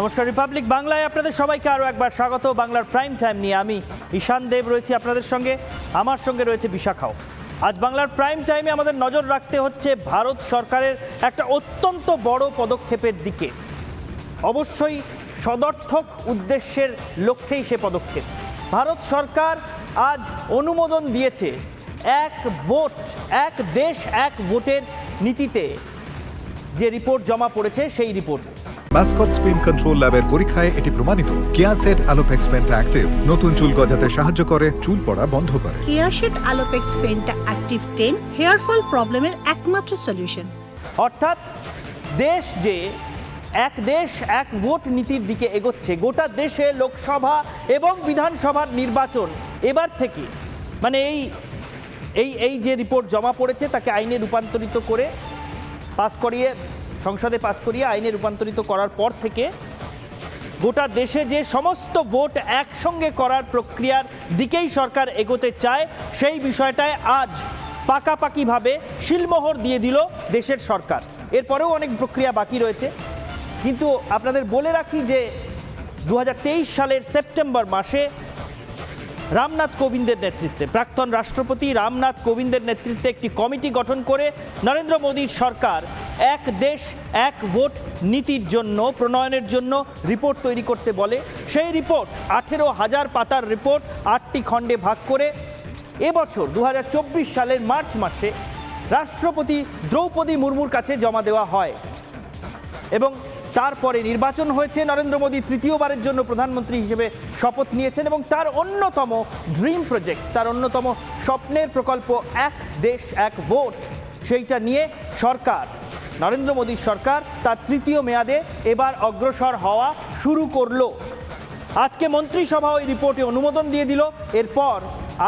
নমস্কার রিপাবলিক বাংলায় আপনাদের সবাইকে আরও একবার স্বাগত। বাংলার প্রাইম টাইম নিয়ে আমি ঈশান দেব রয়েছি আপনাদের সঙ্গে। আমার সঙ্গে রয়েছে বিশাখাও। আজ বাংলার প্রাইম টাইমে আমাদের নজর রাখতে হচ্ছে ভারত সরকারের একটা অত্যন্ত বড় পদক্ষেপের দিকে। অবশ্যই সদর্থক উদ্দেশ্যের লক্ষ্যেই সে পদক্ষেপ। ভারত সরকার আজ অনুমোদন দিয়েছে এক ভোট, এক দেশ, এক ভোটের নীতিতে। যে রিপোর্ট জমা পড়েছে সেই রিপোর্ট মাস্কট স্পিন কন্ট্রোল ল্যাবের পরীক্ষায় এটি প্রমাণিত। কেয়াসেট আলোপেক্স পেন্টা অ্যাক্টিভ নতুন চুল গজাতে সাহায্য করে চুল পড়া বন্ধ করে। কেয়াশেড আলোপেক্স পেনটা অ্যাক্টিভ টেন হেয়ার ফল প্রবলেমের একমাত্র সলিউশন অর্থাৎ দেশ যে এক দেশ এক ভোট নীতির দিকে এগোচ্ছে গোটা দেশে লোকসভা এবং বিধানসভার নির্বাচন এবার থেকে মানে এই এই এই যে রিপোর্ট জমা পড়েছে তাকে আইনে রূপান্তরিত করে পাস করিয়ে সংসদে পাস করিয়ে আইনে রূপান্তরিত করার পর থেকে গোটা দেশে যে সমস্ত ভোট একসঙ্গে করার প্রক্রিয়ার দিকেই সরকার এগোতে চায়, সেই বিষয়টায় আজ পাকাপাকিভাবে শিলমোহর দিয়ে দিল দেশের সরকার। এরপরেও অনেক প্রক্রিয়া বাকি রয়েছে। কিন্তু আপনাদের বলে রাখি যে দু হাজার তেইশ সালের সেপ্টেম্বর মাসে রামনাথ কোবিন্দের নেতৃত্বে। প্রাক্তন রাষ্ট্রপতি রামনাথ কোবিন্দের নেতৃত্বে একটি কমিটি গঠন করে নরেন্দ্র মোদীর সরকার এক দেশ, এক ভোট নীতির জন্য, প্রণয়নের জন্য রিপোর্ট তৈরি করতে বলে। সেই রিপোর্ট আঠেরো হাজার পাতার রিপোর্ট আটটি খণ্ডে ভাগ করে এবছর দু হাজার চব্বিশ সালের মার্চ মাসে রাষ্ট্রপতি দ্রৌপদী মুর্মুর কাছে জমা দেওয়া হয়। এবং তারপরে নির্বাচন হয়েছে। নরেন্দ্র মোদী তৃতীয়বারের জন্য প্রধানমন্ত্রী হিসেবে শপথ নিয়েছেন এবং তার অন্যতম ড্রিম প্রজেক্ট তার অন্যতম স্বপ্নের প্রকল্প, এক দেশ, এক ভোট সেইটা নিয়ে সরকার, নরেন্দ্র মোদীর সরকার তার তৃতীয় মেয়াদে এবার অগ্রসর হওয়া শুরু করল। আজকে মন্ত্রিসভা ওই রিপোর্টে অনুমোদন দিয়ে দিল। এরপর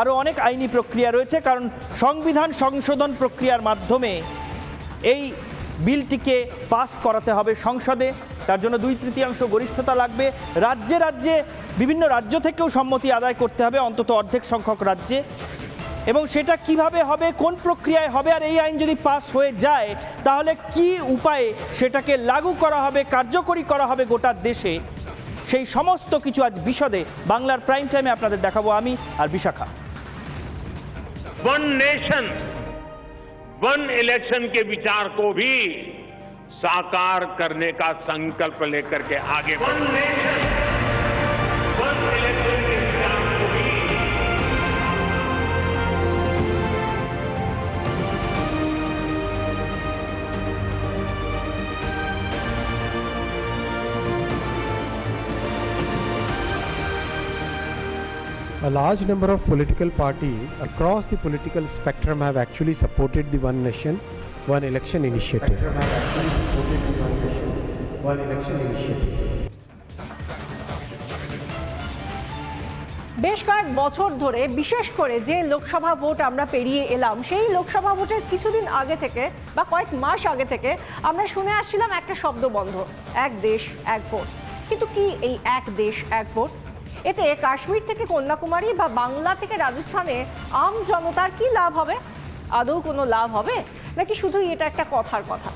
আরও অনেক আইনি প্রক্রিয়া রয়েছে, কারণ সংবিধান সংশোধন প্রক্রিয়ার মাধ্যমে এই বিলটিকে পাস করাতে হবে সংসদে। তার জন্য দুই তৃতীয়াংশ গরিষ্ঠতা লাগবে। রাজ্যে রাজ্যে বিভিন্ন রাজ্য থেকেও সম্মতি আদায় করতে হবে, অন্তত অর্ধেক সংখ্যক রাজ্যে। এবং সেটা কীভাবে হবে, কোন প্রক্রিয়ায় হবে, আর এই আইন যদি পাস হয়ে যায়, তাহলে কি উপায়ে সেটাকে লাগু করা হবে, কার্যকরী করা হবে গোটা দেশে? সেই সমস্ত কিছু আজ বিশদে বাংলার প্রাইম টাইমে আপনাদের দেখাবো আমি আর Bishakha. One nation one election के विचार को भी साकार करने का संकल्प लेकर के आगे one A large number of political parties across the political spectrum have actually supported the One Nation, One Election initiative. One Election initiative. বেশ কয়েক বছর ধরে বিশেষ করে যে লোকসভা ভোট আমরা পেরিয়ে এলাম সেই লোকসভা ভোটের কিছুদিন আগে থেকে বা কয়েক মাস আগে থেকে আমরা শুনে আসছিলাম একটা শব্দ বন্ধ এক দেশ এক ভোট কিন্তু কি এই এক দেশ এক ভোট এতে কাশ্মীর থেকে কন্যাকুমারী বা বাংলা থেকে রাজস্থানে আম জনতার কি লাভ হবে? আদৌ কোনো লাভ হবে? নাকি শুধুই এটা একটা কথার কথা?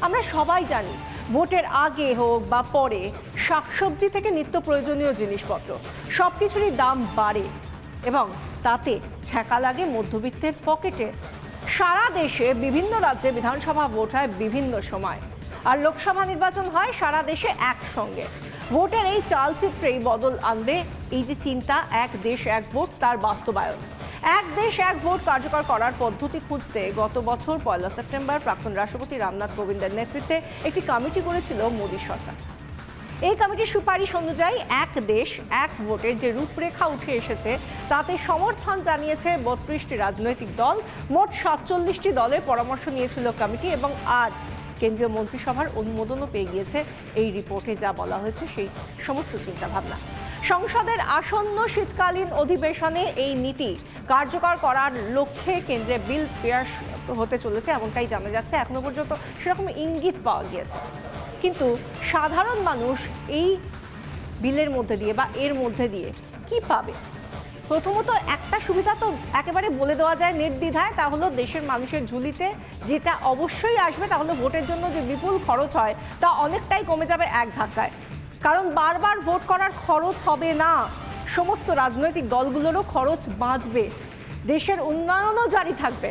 আমরা সবাই জানি, ভোটের আগে হোক বা পরে, শাকসবজি থেকে নিত্য প্রয়োজনীয় জিনিসপত্র সব কিছুরই দাম বাড়ে এবং তাতে ছ্যাঁকা লাগে মধ্যবিত্তের পকেটে। সারা দেশে বিভিন্ন রাজ্যে বিধানসভা ভোট হয় বিভিন্ন সময়। আর লোকসভা নির্বাচন হয় সারা দেশে একসঙ্গে। ভোটের এই চালচিত্রেই বদল আনবে। এই যে চিন্তা, এক দেশ, এক ভোট, তার বাস্তবায়ন। এক দেশ, এক ভোট কার্যকর করার পদ্ধতি খুঁজতে গত বছর পয়লা সেপ্টেম্বর প্রাক্তন রাষ্ট্রপতি রামনাথ কোবিন্দের নেতৃত্বে একটি কমিটি করেছিল মোদী সরকার। এই কমিটির সুপারিশ অনুযায়ী এক দেশ, এক ভোটের যে রূপরেখা উঠে এসেছে, তাতে সমর্থন জানিয়েছে বত্রিশটি রাজনৈতিক দল। মোট সাতচল্লিশটি দলের পরামর্শ নিয়েছিল কমিটি এবং আজ কেন্দ্রীয় মন্ত্রিসভার অনুমোদনও পেয়ে গিয়েছে এই রিপোর্টে যা বলা হয়েছে সেই সমস্ত চিন্তাভাবনা। সংসদের আসন্ন শীতকালীন অধিবেশনে এই নীতি কার্যকর করার লক্ষ্যে কেন্দ্রে বিল পেয়ার হতে চলেছে এমনটাই জানা যাচ্ছে। এখনও পর্যন্ত সেরকম ইঙ্গিত পাওয়া গিয়েছে। কিন্তু সাধারণ মানুষ এই বিলের মধ্যে দিয়ে বা এর মধ্যে দিয়ে কি পাবে? প্রথমত একটা সুবিধা তো একেবারে বলে দেওয়া যায় নির্দ্বিধায়, তা হলো দেশের মানুষের ঝুলিতে যেটা অবশ্যই আসবে, তা হলো ভোটের জন্য যে বিপুল খরচ হয়, তা অনেকটাই কমে যাবে এক ধাক্কায়। কারণ বারবার ভোট করার খরচ হবে না। সমস্ত রাজনৈতিক দলগুলোরও খরচ বাঁচবে। দেশের উন্নয়নও জারি থাকবে।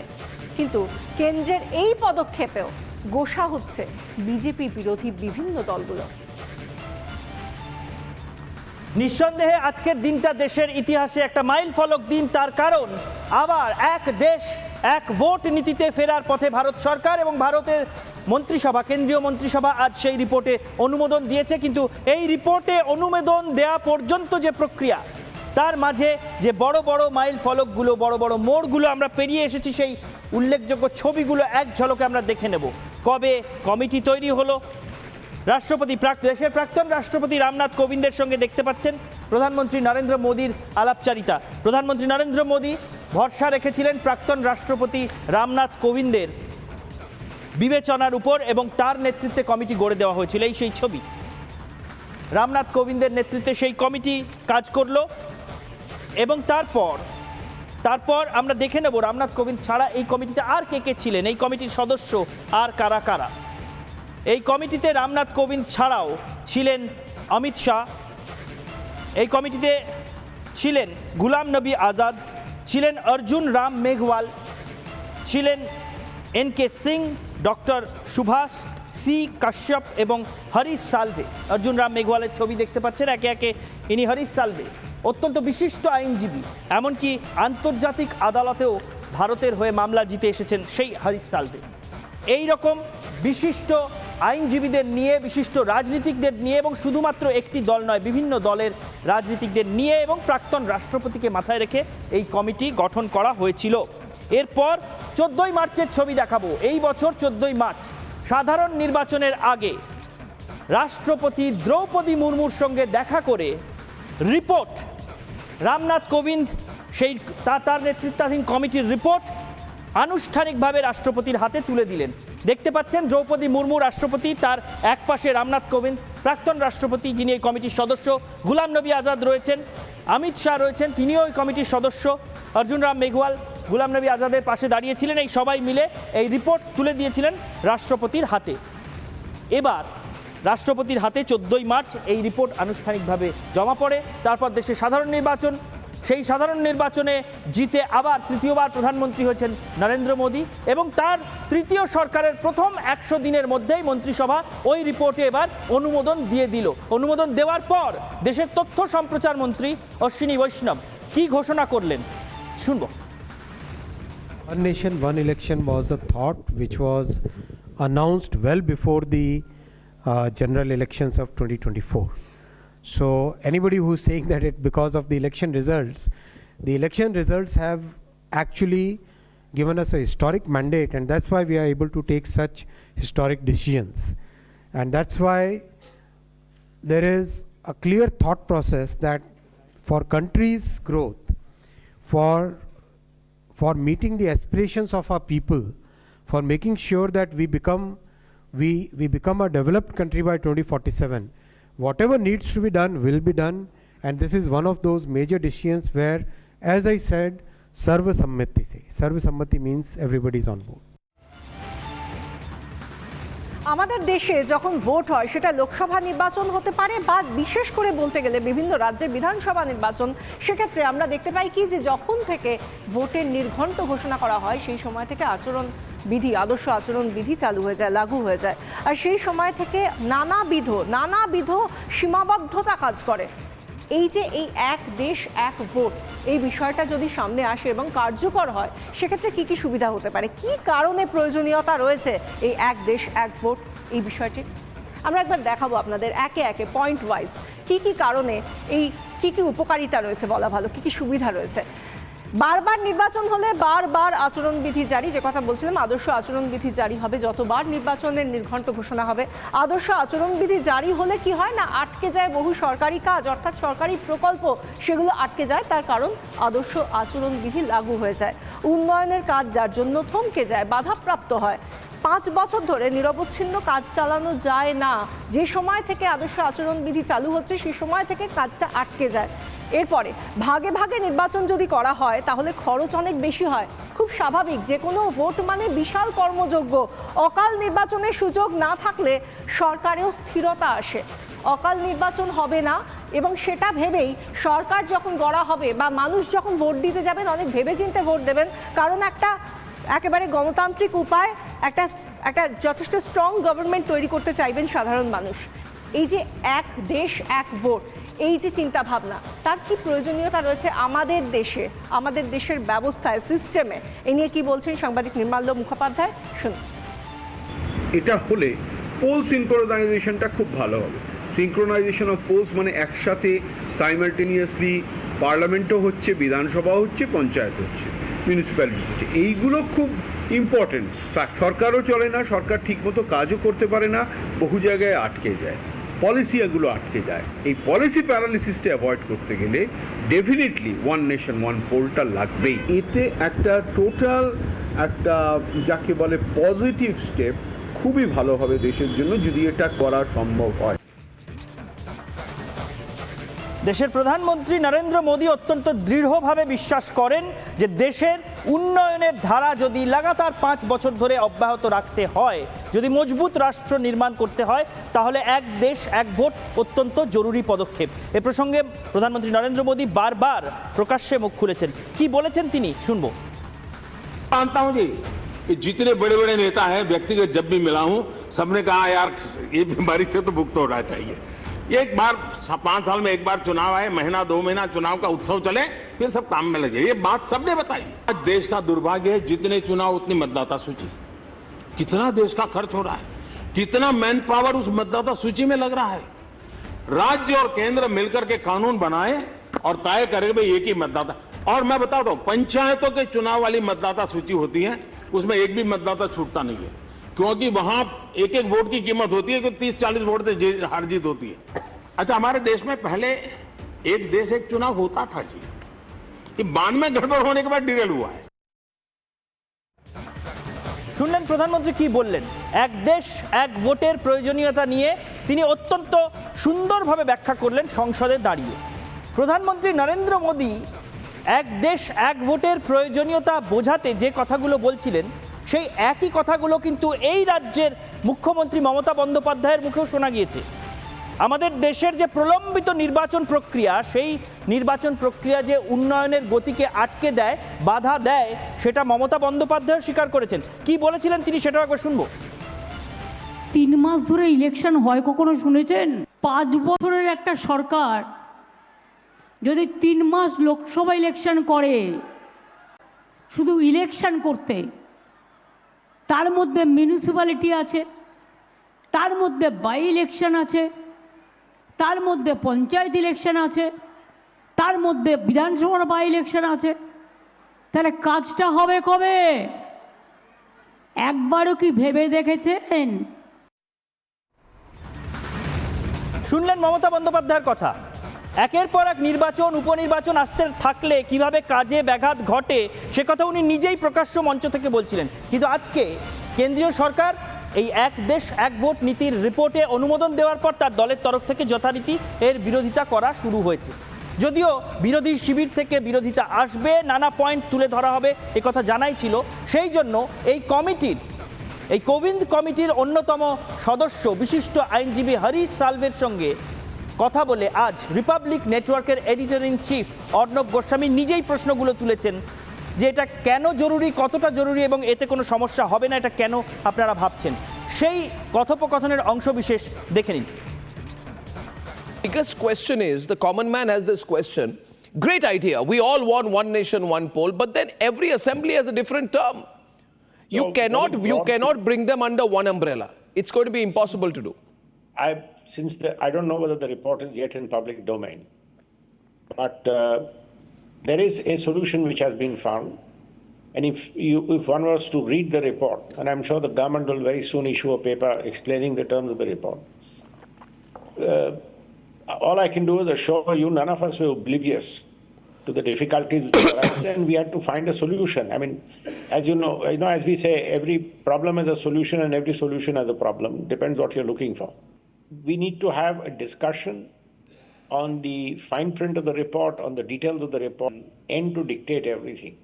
কিন্তু কেন্দ্রের এই পদক্ষেপেও গোসা হচ্ছে বিজেপি বিরোধী বিভিন্ন দলগুলো। নিঃসন্দেহে আজকের দিনটা দেশের ইতিহাসে একটা মাইল ফলক দিন, তার কারণ আবার এক দেশ, এক ভোট নীতিতে ফেরার পথে ভারত সরকার এবং ভারতের মন্ত্রিসভা, কেন্দ্রীয় মন্ত্রিসভা আজ সেই রিপোর্টে অনুমোদন দিয়েছে। কিন্তু এই রিপোর্টে অনুমোদন দেয়া পর্যন্ত যে প্রক্রিয়া, তার মাঝে যে বড় বড় মাইল ফলকগুলো বড় বড় মোড়গুলো আমরা পেরিয়ে এসেছি, সেই উল্লেখযোগ্য ছবিগুলো এক ঝলকে আমরা দেখে নেব। কবে কমিটি তৈরি হলো রাষ্ট্রপতি দেশের প্রাক্তন রাষ্ট্রপতি রামনাথ কোবিন্দের সঙ্গে দেখতে পাচ্ছেন প্রধানমন্ত্রী নরেন্দ্র মোদীর আলাপচারিতা। প্রধানমন্ত্রী নরেন্দ্র মোদী ভরসা রেখেছিলেন প্রাক্তন রাষ্ট্রপতি রামনাথ কোবিন্দের বিবেচনার উপর এবং তার নেতৃত্বে কমিটি গড়ে দেওয়া হয়েছিল এই সেই ছবি। রামনাথ কোবিন্দের নেতৃত্বে সেই কমিটি কাজ করল এবং তারপর তারপর আমরা দেখে নেব রামনাথ কোবিন্দ ছাড়া এই কমিটিতে আর কে কে ছিলেন, এই কমিটির সদস্য আর কারা কারা। এই কমিটিতে রামনাথ কোবিন্দ ছাড়াও ছিলেন অমিত শাহ। এই কমিটিতে ছিলেন গুলাম নবী আজাদ, ছিলেন অর্জুন রাম মেঘওয়াল, ছিলেন N K Singh, doctor Subhash C Kashyap এবং হরিশ সালভে। অর্জুন রাম মেঘওয়ালের ছবি দেখতে পাচ্ছেন, একে একে ইনি হরিশ সালভে। অত্যন্ত বিশিষ্ট আইনজীবী, এমনকি আন্তর্জাতিক আদালতেও ভারতের হয়ে মামলা জিতে এসেছেন সেই হরিশ সালভে। এই রকম বিশিষ্ট আইনজীবীদের নিয়ে, বিশিষ্ট রাজনীতিকদের নিয়ে এবং শুধুমাত্র একটি দল নয়, বিভিন্ন দলের রাজনীতিকদের নিয়ে এবং প্রাক্তন রাষ্ট্রপতিকে মাথায় রেখে এই কমিটি গঠন করা হয়েছিল। এরপর চোদ্দই মার্চের ছবি দেখাবো। এই বছর চোদ্দই মার্চ, সাধারণ নির্বাচনের আগে রাষ্ট্রপতি দ্রৌপদী মুর্মুর সঙ্গে দেখা করে রিপোর্ট। রামনাথ কোবিন্দ সেই তার নেতৃত্বাধীন কমিটির রিপোর্ট আনুষ্ঠানিকভাবে রাষ্ট্রপতির হাতে তুলে দিলেন। দেখতে পাচ্ছেন দ্রৌপদী মুর্মু রাষ্ট্রপতি, তার এক পাশে রামনাথ কোবিন্দ, প্রাক্তন রাষ্ট্রপতি যিনি এই কমিটির সদস্য, গুলাম নবী আজাদ রয়েছেন, অমিত শাহ রয়েছেন, তিনিও ওই কমিটির সদস্য অর্জুন রাম মেঘওয়াল, গুলাম নবী আজাদের পাশে দাঁড়িয়েছিলেন, এই সবাই মিলে এই রিপোর্ট তুলে দিয়েছিলেন রাষ্ট্রপতির হাতে। এবার রাষ্ট্রপতির হাতে চোদ্দই মার্চ এই রিপোর্ট আনুষ্ঠানিকভাবে জমা পড়ে, তারপর দেশে সাধারণ নির্বাচন সেই সাধারণ নির্বাচনে জিতে আবার তৃতীয়বার প্রধানমন্ত্রী হয়েছেন নরেন্দ্র মোদী এবং তার তৃতীয় সরকারের প্রথম একশো দিনের মধ্যেই মন্ত্রিসভা ওই রিপোর্টে এবার অনুমোদন দিয়ে দিল। অনুমোদন দেওয়ার পর দেশের তথ্য সম্প্রচার মন্ত্রী অশ্বিনী বৈষ্ণব কি ঘোষণা করলেন? শুনব। One nation, one election was a thought which was announced well before the uh, general elections of 2024. So, anybody who's saying that it because of the election results, the election results have actually given us a historic mandate, and that's why we are able to take such historic decisions. And that's why there is a clear thought process that for countries' growth, for for meeting the aspirations of our people, for making sure that we become we, we become a developed country by 2047. Whatever needs to be done will be done, and this is one of those major decisions where, as I said, Sarva Sammati se. Sarva Sammati means everybody is on board. আমাদের দেশে যখন vote হয় সেটা লোকসভা নির্বাচন হতে পারে বা বিশেষ করে বলতে গেলে বিভিন্ন রাজ্যের বিধানসভা নির্বাচন সেক্ষেত্রে আমরা দেখতে পাই কি যে যখন থেকে ভোটের নির্ঘণ্ট ঘোষণা করা হয় সেই সময় থেকে আচরণ বিধি, আদর্শ আচরণ বিধি চালু হয়ে যায়, লাগু হয়ে যায়। আর সেই সময় থেকে নানাবিধ নানাবিধ সীমাবদ্ধতা কাজ করে। এই যে এই এক দেশ, এক ভোট, এই বিষয়টা যদি সামনে আসে এবং কার্যকর হয়, সেক্ষেত্রে কি কি সুবিধা হতে পারে? কি কারণে প্রয়োজনীয়তা রয়েছে এই এক দেশ, এক ভোট, এই বিষয়টি? আমরা একবার দেখাবো আপনাদের একে একে পয়েন্ট ওয়াইজ কি কি কারণে এই, কি কি উপকারিতা রয়েছে বলা ভালো, কি কি সুবিধা রয়েছে? বারবার নির্বাচন হলে বারবার আচরণবিধি জারি, যে কথা বলছিলাম, আদর্শ আচরণবিধি জারি হবে। যতবার নির্বাচনের নির্ঘণ্ট ঘোষণা হবে, আদর্শ আচরণবিধি জারি হলে কি হয় না, আটকে যায় বহু সরকারি কাজ, অর্থাৎ সরকারি প্রকল্প, সেগুলো আটকে যায়, তার কারণ আদর্শ আচরণবিধি লাগু হয়ে যায়। উন্নয়নের কাজ যার জন্য থমকে যায়, বাধাপ্রাপ্ত হয়। পাঁচ বছর ধরে নিরবচ্ছিন্ন কাজ চালানো যায় না। যে সময় থেকে আদর্শ আচরণবিধি চালু হচ্ছে সেই সময় থেকে কাজটা আটকে যায়। এরপরে, ভাগে ভাগে নির্বাচন যদি করা হয়, তাহলে খরচ অনেক বেশি হয়। খুব স্বাভাবিক, যে কোনো ভোট মানে বিশাল কর্মযোগ্য অকাল নির্বাচনের সুযোগ না থাকলে সরকারেও স্থিরতা আসে। অকাল নির্বাচন হবে না, এবং সেটা ভেবেই সরকার যখন গড়া হবে বা মানুষ যখন ভোট দিতে যাবেন, অনেক ভেবে ভেবেচিন্তে ভোট দেবেন, কারণ একটা একেবারে গণতান্ত্রিক উপায়, একটা একটা যথেষ্ট স্ট্রং গভর্নমেন্ট তৈরি করতে চাইবেন সাধারণ মানুষ। এই যে এক দেশ, এক ভোট এই যে চিন্তা ভাবনা তার কি প্রয়োজনীয়তা রয়েছে আমাদের দেশে, আমাদের দেশের ব্যবস্থায় সিস্টেমে এ নিয়ে কি বলছেন সাংবাদিক নির্মাল্য মুখোপাধ্যায়? শুনুন। এটা হলে পোল সিনক্রোনাইজেশনটা খুব ভালো হবে। সিনক্রোনাইজেশন অফ পোলস মানে একসাথে সাইমালটেনিয়াসলি পার্লামেন্টও হচ্ছে বিধানসভা হচ্ছে, পঞ্চায়েত হচ্ছে মিউনিসিপ্যালিটিস হচ্ছে। এইগুলো খুব ইম্পর্টেন্ট ফ্যাক্ট সরকারও চলে না, সরকার ঠিকমতো কাজও করতে পারে না, বহু জায়গায় আটকে যায়। পলিসি এগুলো আটকে যায়। এই পলিসি প্যারালিসিসটা অ্যাভয়েড করতে গেলে ডেফিনেটলি ওয়ান নেশন ওয়ান পোলটা লাগবেই। এতে একটা টোটাল একটা যাকে বলে পজিটিভ স্টেপ খুবই ভালো হবে দেশের জন্য যদি এটা করা সম্ভব হয়। দেশের প্রধানমন্ত্রী নরেন্দ্র মোদী অত্যন্ত দৃঢ়ভাবে বিশ্বাস করেন যে দেশের উন্নয়নের ধারা যদি লাগাতার পাঁচ বছর ধরে অব্যাহত রাখতে হয় যদি মজবুত রাষ্ট্র নির্মাণ করতে হয় তাহলে এক দেশ এক ভোট অত্যন্ত জরুরি পদক্ষেপ এ প্রসঙ্গে প্রধানমন্ত্রী নরেন্দ্র মোদী বারবার প্রকাশ্যে মুখ খুলেছেন কি বলেছেন তিনি শুনবো मानता हूं जी कि जितने बड़े बड़े नेता हैं व्यक्तिगत जब भी मिला हूं सबने कहा यार ये बीमारी से तो मुक्त होना चाहिए एक बार, पाँच साल में एक बार चुनाव आए, महीना, दो महीना चुनाव का उत्सव चले, फिर सब काम में लगे। ये बात सबने बताई। आज देश का दुर्भाग्य है, जितने चुनाव, उतनी मतदाता सूची। कितना देश का खर्च हो रहा है, कितना मैन पावर उस मतदाता सूची में लग रहा है। राज्य और केंद्र मिलकर के कानून बनाए और तय करे भाई एक ही मतदाता। और मैं बता दो पंचायतों के चुनाव वाली मतदाता सूची होती है, उसमें एक भी मतदाता छूटता नहीं है। क्योंकि वहां एक एक वोट की कीमत होती है कि तीस चालीस वोट से जी- हार जीत होती है अच्छा हमारे देश में पहले एक देश एक चुनाव होता था जी ये बान में गड़बड़ होने के बाद डिरेल हुआ है শুনলেন প্রধানমন্ত্রী কি বললেন এক দেশ এক ভোটের প্রয়োজনীয়তা নিয়ে তিনি অত্যন্ত সুন্দরভাবে ব্যাখ্যা করলেন সংসদে দাঁড়িয়ে প্রধানমন্ত্রী নরেন্দ্র মোদী এক দেশ এক ভোটের প্রয়োজনীয়তা বোঝাতে যে কথাগুলো বলছিলেন সেই একই কথাগুলো কিন্তু এই রাজ্যের মুখ্যমন্ত্রী মমতা বন্দ্যোপাধ্যায়ের মুখেও শোনা গিয়েছে। আমাদের দেশের যে প্রলম্বিত নির্বাচন প্রক্রিয়া, সেই নির্বাচন প্রক্রিয়া যে উন্নয়নের গতিকে আটকে দেয়, বাধা দেয়, সেটা মমতা বন্দ্যোপাধ্যায় স্বীকার করেছেন। কি বলেছিলেন তিনি সেটাও একবার শুনব। তিন মাস ধরে ইলেকশন হয় কখনো শুনেছেন? পাঁচ বছরের একটা সরকার যদি তিন মাস লোকসভা ইলেকশন করে, শুধু ইলেকশন করতে তার মধ্যে মিউনিসিপ্যালিটি আছে, তার মধ্যে বাই ইলেকশন আছে, তার মধ্যে পঞ্চায়েত ইলেকশন আছে, তার মধ্যে বিধানসভার বাই ইলেকশন আছে। তাহলে কাজটা হবে কবে? একবারও কি ভেবে দেখেছেন? শুনলেন মমতা বন্দ্যোপাধ্যায়ের কথা। একের পর এক নির্বাচন, উপনির্বাচন আসতে থাকলে কীভাবে কাজে ব্যাঘাত ঘটে, সে কথা উনি নিজেই প্রকাশ্য মঞ্চ থেকে বলছিলেন। কিন্তু আজকে কেন্দ্রীয় সরকার এই এক দেশ, এক ভোট নীতির রিপোর্টে অনুমোদন দেওয়ার পর তার দলের তরফ থেকে যথারীতি এর বিরোধিতা করা শুরু হয়েছে। যদিও বিরোধী শিবির থেকে বিরোধিতা আসবে, নানা পয়েন্ট তুলে ধরা হবে কথা জানাই ছিল। সেই জন্য এই কমিটির, এই কোবিন্দ কমিটির অন্যতম সদস্য, বিশিষ্ট আইনজীবী হরিশ সালভের সঙ্গে কথা বলে আজ রিপাবলিক নেটওয়ার্কের editor in chief Arnab Goswami নিজেই প্রশ্নগুলো তুলেছেন যে এটা কেন জরুরি কতটা জরুরি এবং এতে কোনো সমস্যা হবে না এটা কেন আপনারা ভাবছেন সেই কথোপকথনের অংশবিশেষ দেখে নিন biggest question is the common man has this question great idea we all want one nation one poll but then every assembly has a different term you So, cannot you cannot bring them under one umbrella it's going to be impossible to do I, since the, I don't know whether the report is yet in public domain, but uh, there is a solution which has been found. And if you, if one was to read the report, and I'm sure the government will very soon issue a paper explaining the terms of the report. Uh, all I can do is assure you, none of us were oblivious to the difficulties and we had to find a solution. I mean, as you know, you know, as we say, every problem has a solution, and every solution has a problem. Depends what you're looking for. We need to have a discussion on the fine print of the report, on the details of the report, and to dictate everything.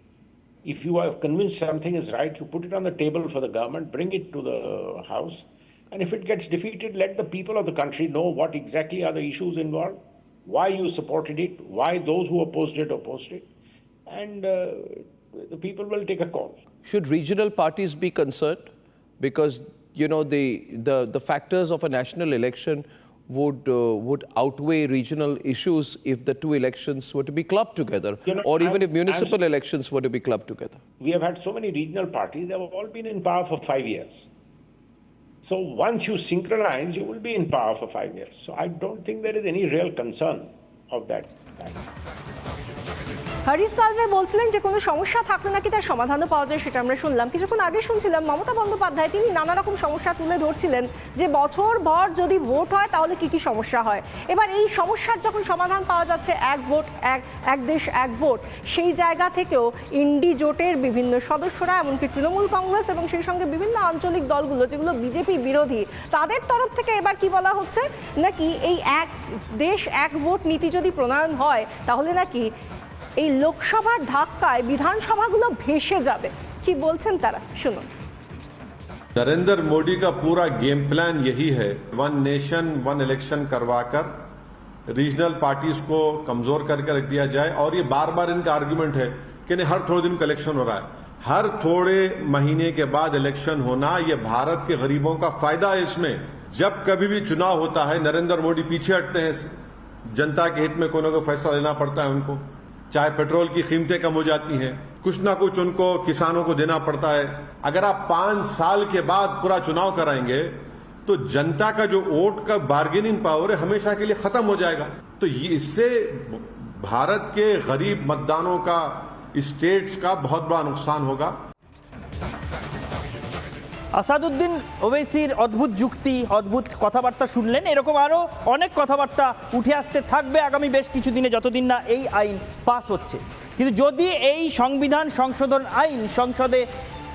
If you are convinced something is right, you put it on the table for the government, bring it to the House, and if it gets defeated, let the people of the country know what exactly are the issues involved, why you supported it, why those who opposed it opposed it, and uh, the people will take a call. Should regional parties be concerned? Because, you know, the, the, the factors of a national election would, uh, would outweigh regional issues if the two elections were to be clubbed together, You know, or even I'm- if municipal I'm- elections were to be clubbed together. We have had so many regional parties, they have all been in power for five years. So once you synchronize, you will be in power for five years. So I don't think there is any real concern of that kind. Harish Salve বলছিলেন যে, কোনো সমস্যা থাকলে নাকি তার সমাধানও পাওয়া যায়, সেটা আমরা শুনলাম। কিছুক্ষণ আগে শুনছিলাম মমতা বন্দ্যোপাধ্যায়, তিনি নানা রকম সমস্যা তুলে ধরছিলেন যে, বছর ভর যদি ভোট হয়, তাহলে কি কি সমস্যা হয়? এবার এই সমস্যার যখন সমাধান পাওয়া যাচ্ছে, এক ভোট, এক এক দেশ, এক ভোট, সেই জায়গা থেকেও ইন্ডি জোটের বিভিন্ন সদস্যরা, এমনকি তৃণমূল কংগ্রেস এবং সেই সঙ্গে বিভিন্ন আঞ্চলিক দলগুলো, যেগুলো বিজেপি বিরোধী, তাদের তরফ থেকে এবার কি বলা হচ্ছে? নাকি এই এক দেশ, এক ভোট নীতি যদি প্রণয়ন হয়, তাহলে নাকি এই লোকসভার ধাক্কায় বিধানসভাগুলো ভেসে যাবে কি বলছেন তারা শুনুন नरेंद्र मोदी का पूरा गेम प्लान यही है वन नेशन वन इलेक्शन करवाकर रीजनल पार्टीज को कमजोर करके रख दिया जाए और ये बार बार इनका आर्गुमेंट है कि नहीं हर थोड़े दिन का इलेक्शन हो रहा है हर थोड़े महीने के बाद इलेक्शन होना ये भारत के गरीबों का फायदा है इसमें जब कभी भी चुनाव होता है नरेंद्र मोदी पीछे हटते हैं जनता के हित में कोई ना कोई फैसला लेना पड़ता है उनको चाहे पेट्रोल की कीमतें कम हो जाती हैं, कुछ ना कुछ उनको किसानों को देना पड़ता है। अगर आप पाँच साल के बाद पूरा चुनाव कराएँगे तो जनता का जो वोट का बार्गेनिंग पावर है हमेशा के लिए खत्म हो जाएगा। तो इससे भारत के गरीब मतदानों का स्टेट्स का बहुत बड़ा नुकसान होगा। আসাদুদ্দিন ওবেসির অদ্ভুত যুক্তি, অদ্ভুত কথাবার্তা শুনলেন। এরকম আরও অনেক কথাবার্তা উঠে আসতে থাকবে আগামী বেশ কিছুদিনে, যতদিন না এই আইন পাস হচ্ছে। কিন্তু যদি এই সংবিধান, সংশোধন আইন সংসদে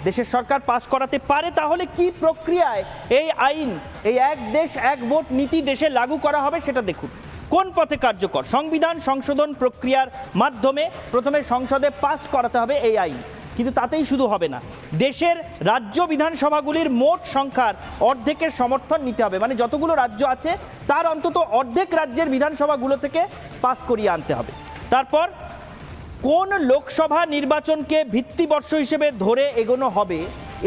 দেশের সরকার পাস করাতে পারে, তাহলে কি প্রক্রিয়ায় এই আইন, এই এক দেশ, এক ভোট নীতি দেশে লাগু করা হবে সেটা দেখুন। কোন পথে কার্যকর? সংবিধান, সংশোধন প্রক্রিয়ার মাধ্যমে প্রথমে সংসদে পাস করাতে হবে এই আইন। কিন্তু তাতেই শুধু হবে না। দেশের রাজ্য বিধানসভাগুলির মোট সংখ্যার অর্ধেকের সমর্থন নিতে হবে। মানে যতগুলো রাজ্য আছে, তার অন্তত অর্ধেক রাজ্যের বিধানসভাগুলো থেকে পাস করিয়ে আনতে হবে। তারপর, কোন লোকসভা নির্বাচনকে ভিত্তিবর্ষ হিসেবে ধরে এগোনো হবে,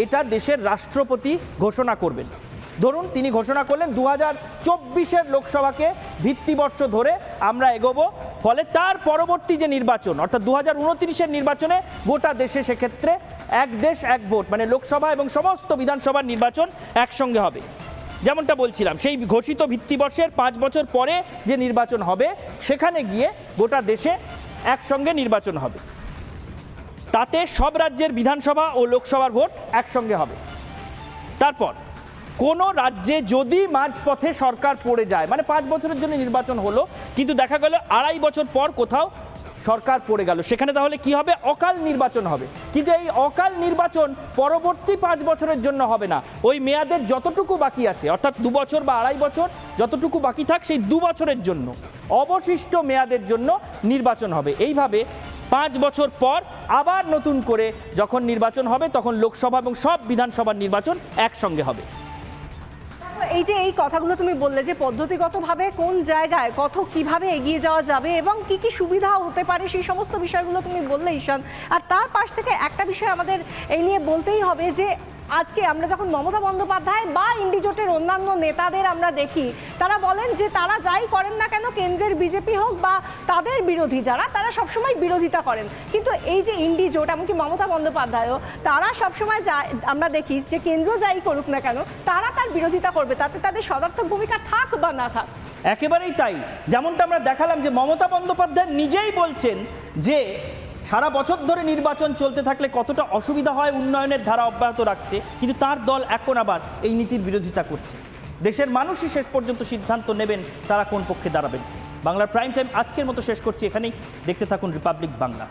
এটা দেশের রাষ্ট্রপতি ঘোষণা করবেন। ধরুন, তিনি ঘোষণা করলেন দু হাজার চব্বিশের লোকসভাকে ভিত্তিবর্ষ ধরে আমরা এগোবো। ফলে তার পরবর্তী যে নির্বাচন, অর্থাৎ দু হাজার উনত্রিশের নির্বাচনে গোটা দেশে সেক্ষেত্রে এক দেশ, এক ভোট মানে লোকসভা এবং সমস্ত বিধানসভার নির্বাচন একসঙ্গে হবে। যেমনটা বলছিলাম, সেই ঘোষিত ভিত্তিবর্ষের পাঁচ বছর পরে যে নির্বাচন হবে, সেখানে গিয়ে গোটা দেশে একসঙ্গে নির্বাচন হবে। তাতে সব রাজ্যের বিধানসভা ও লোকসভার ভোট একসঙ্গে হবে। তারপর কোনো রাজ্যে যদি মাঝপথে সরকার পড়ে যায় মানে পাঁচ বছরের জন্য নির্বাচন হলো, কিন্তু দেখা গেল আড়াই বছর পর কোথাও সরকার পড়ে গেল। সেখানে তাহলে কি হবে? অকাল নির্বাচন হবে। কিন্তু এই অকাল নির্বাচন পরবর্তী পাঁচ বছরের জন্য হবে না। ওই মেয়াদের যতটুকু বাকি আছে, অর্থাৎ দু বছর বা আড়াই বছর যতটুকু বাকি থাক, সেই দু বছরের জন্য, অবশিষ্ট মেয়াদের জন্য নির্বাচন হবে। এইভাবে পাঁচ বছর পর আবার নতুন করে যখন নির্বাচন হবে, তখন লোকসভা এবং সব বিধানসভার নির্বাচন একসঙ্গে হবে। এই যে এই কথাগুলো তুমি বললে যে পদ্ধতিগতভাবে কোন জায়গায় কত কীভাবে এগিয়ে যাওয়া যাবে এবং কি কি সুবিধা হতে পারে, সেই সমস্ত বিষয়গুলো তুমি বললে ঈশান। আর তার পাশ থেকে একটা বিষয় আমাদের এই নিয়ে বলতেই হবে যে আজকে আমরা যখন মমতা বন্দ্যোপাধ্যায় বা ইন্ডিজোটের অন্যান্য নেতাদের আমরা দেখি, তারা বলেন যে তারা যাই করেন না কেন, কেন্দ্রের বিজেপি হোক বা তাদের বিরোধী যারা, তারা সবসময় বিরোধিতা করেন। কিন্তু এই যে ইন্ডিজোট এমনকি মমতা বন্দ্যোপাধ্যায়ও, তারা সবসময় যা, আমরা দেখি যে কেন্দ্র যাই করুক না কেন, তারা তার বিরোধিতা করবে, তাতে তাদের সদর্থক ভূমিকা থাক বা না থাক। একেবারেই তাই। যেমনটা আমরা দেখালাম যে মমতা বন্দ্যোপাধ্যায় নিজেই বলছেন যে সারা বছর ধরে নির্বাচন চলতে থাকলে কতটা অসুবিধা হয় উন্নয়নের ধারা অব্যাহত রাখতে, কিন্তু তার দল এখন আবার এই নীতির বিরোধিতা করছে। দেশের মানুষই শেষ পর্যন্ত সিদ্ধান্ত নেবেন তারা কোন পক্ষে দাঁড়াবেন। বাংলার প্রাইম টাইম আজকের মতো শেষ করছি এখানেই। দেখতে থাকুন রিপাবলিক বাংলা।